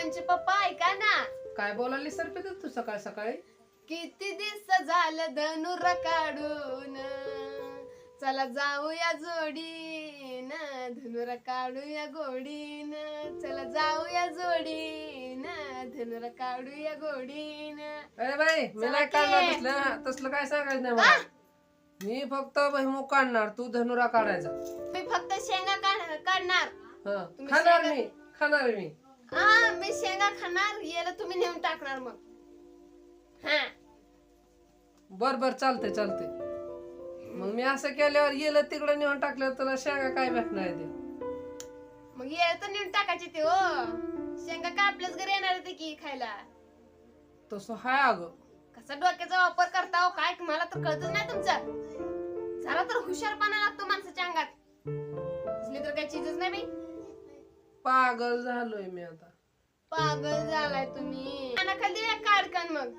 भावांचे पप्पा ऐका ना. काय बोलाली सर पे तू सकाळ सकाळी? किती दिवस झालं धनुर काढून? चला जाऊया जोडीन धनुर काढूया गोडीन. चला जाऊया जोडीन धनुर काढूया गोडीन. अरे बाई मी नाही. काढणार तसलं तसलं काय सांगायचं नाही मला. मी फक्त बहिमूग काढणार तू धनुरा काढायचा. मी फक्त शेंगा काढ- काढणार. हा तुम्ही खाणार शेंगा- मी खाणार मी. हा मी शेंगा खाणार याला तुम्ही नेऊन टाकणार मग. हा. बर बर चालते चालते मग मी असं केल्यावर गेलं तिकडं नेऊन टाकलं तुला शेंगा काय भेटणार आहे ते? मग याला तर नेऊन टाकायचे ते हो. शेंगा का आपल्याच घरी येणार ते की खायला? तसं हाय अगं. कसा डोक्याचा वापर करता हो काय मला तर कळतच नाही तुमचा. जरा तर हुशारपणा लागतो माणसाच्या अंगात. असली तर काही चीजच नाही बाई. पागल झालोय मी आता. पागल झालाय तुम्ही. खाली काढकन मग.